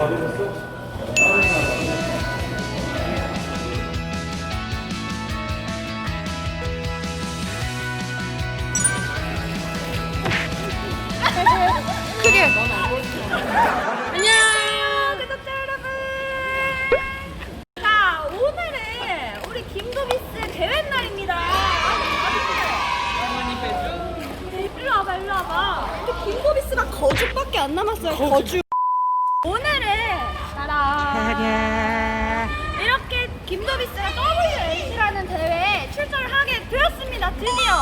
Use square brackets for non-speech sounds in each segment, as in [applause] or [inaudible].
Valeu, 김도비스가 WNC라는 대회에 출전을 하게 되었습니다. 드디어.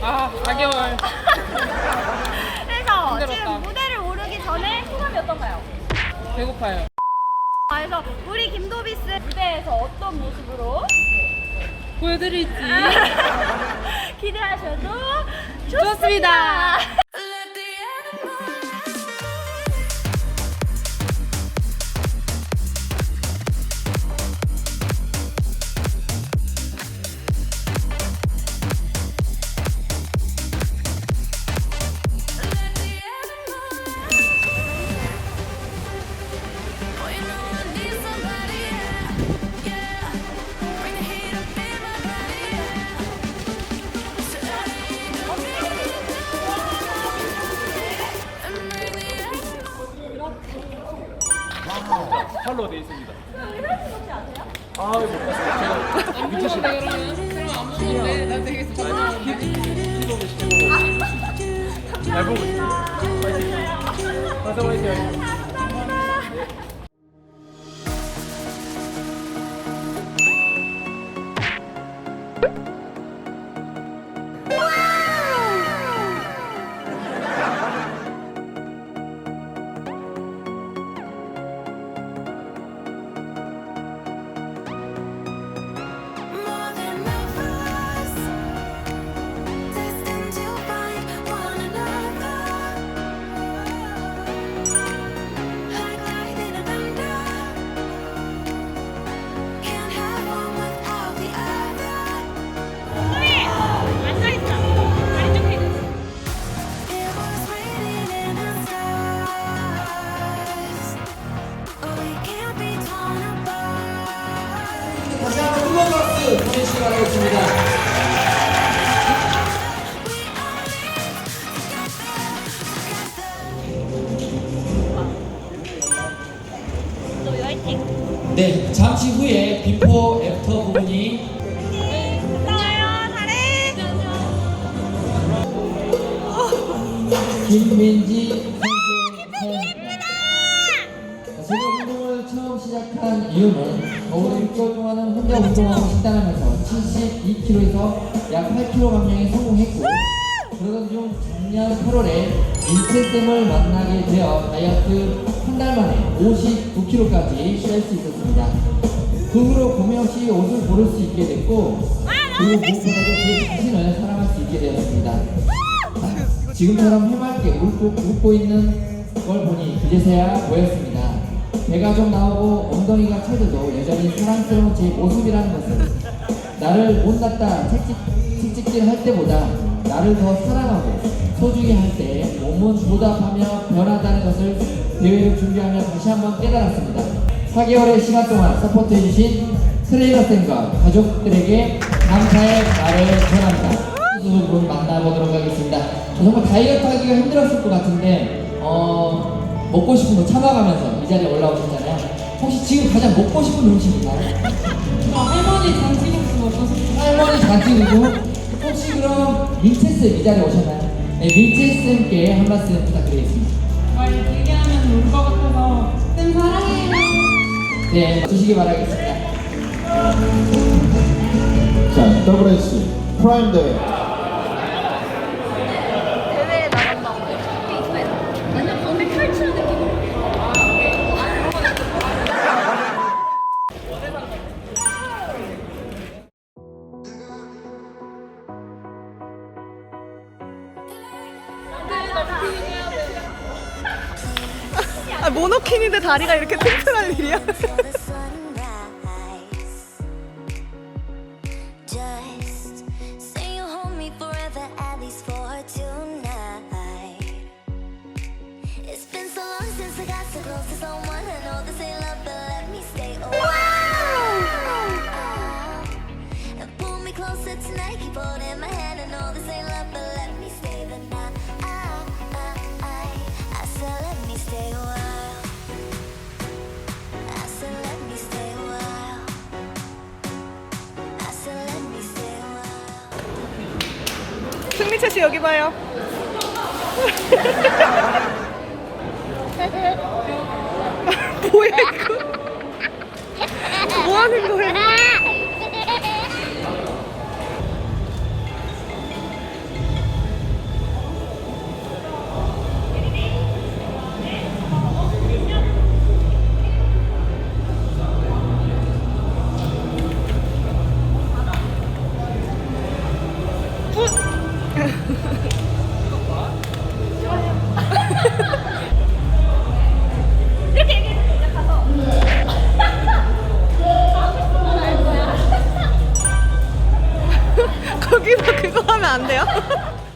아, 4개월. [laughs] 그래서 힘들었다. 지금 무대를 오르기 전에 소감이 어떤가요? 배고파요. 아, 그래서 우리 김도비스 무대에서 어떤 모습으로 보여드릴지. [laughs] 기대하셔도 좋습니다. 좋습니다. 잘 보고 있습니다. 파이팅. 가서 파이팅. 도비 화이팅. 네, 잠시 후에 비포 애프터 부분이. 김민지 제가 운동을 처음 시작한 이유는 겨울에 6개월 동안은 혼자 운동하고 식단하면서 72kg에서 약 8kg 감량에 성공했고 그러던 중 작년 8월에 인체쌤을 만나게 되어 다이어트 한 달 만에 59kg까지 뺄 수 있었습니다. 그 후로 고민 없이 옷을 고를 수 있게 됐고 그리고 무엇보다도 제 자신을 사랑할 수 있게 되었습니다. 아, 지금처럼 해맑게 웃고, 웃고 있는 걸 보니 그제서야 보였습니다. 배가 좀 나오고 엉덩이가 쳐져도 여전히 사랑스러운 제 모습이라는 것을 나를 못났다 책찍질 할 때보다 나를 더 사랑하고 소중히 할 때 몸은 보답하며 변하다는 것을 대회를 준비하며 다시 한번 깨달았습니다. 4개월의 시간 동안 서포트해주신 트레이너 쌤과 가족들에게 감사의 말을 전합니다. 분 만나보도록 하겠습니다. 정말 다이어트 하기가 힘들었을 것 같은데 어, 먹고 싶은 거 참아가면서 이 자리에 올라오셨잖아요. 혹시 지금 가장 먹고 싶은 음식 있나요? 할머니 싶어. 할머니 잔치고 혹시 그럼 민채쌤 이 자리에 오셨나요? 네, 민채쌤께 한 말씀 부탁드리겠습니다. 말 길게 하면 울 것 같아서. 쌤 사랑해요. 네, 주시기 바라겠습니다. 자, WS 프라임 대회 다리가 이렇게 튼튼할 일이야? [laughs] For 씨 여기 봐요. [laughs] 뭐야 이거? 거기서 그거 하면 안 돼요? [laughs]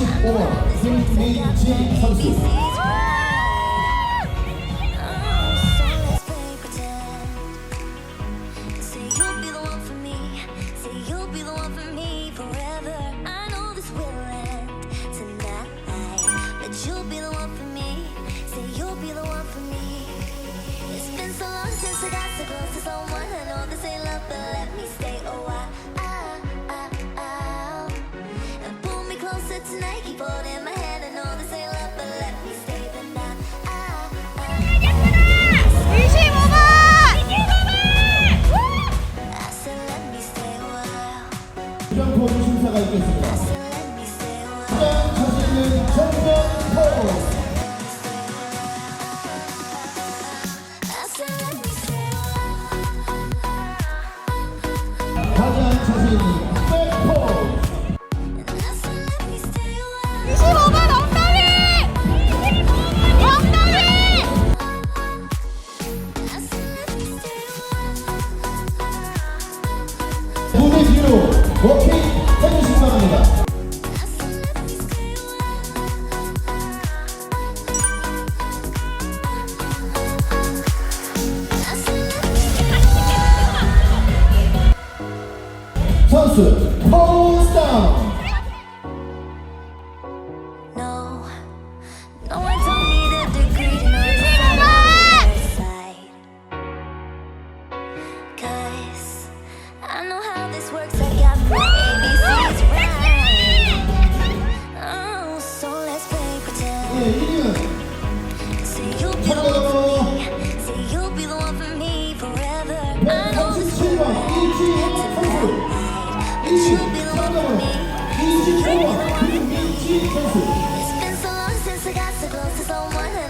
19번 김민진 선수. 25번! 25번! 심사가 있겠습니다. Oh! It's been so long since I got so close to someone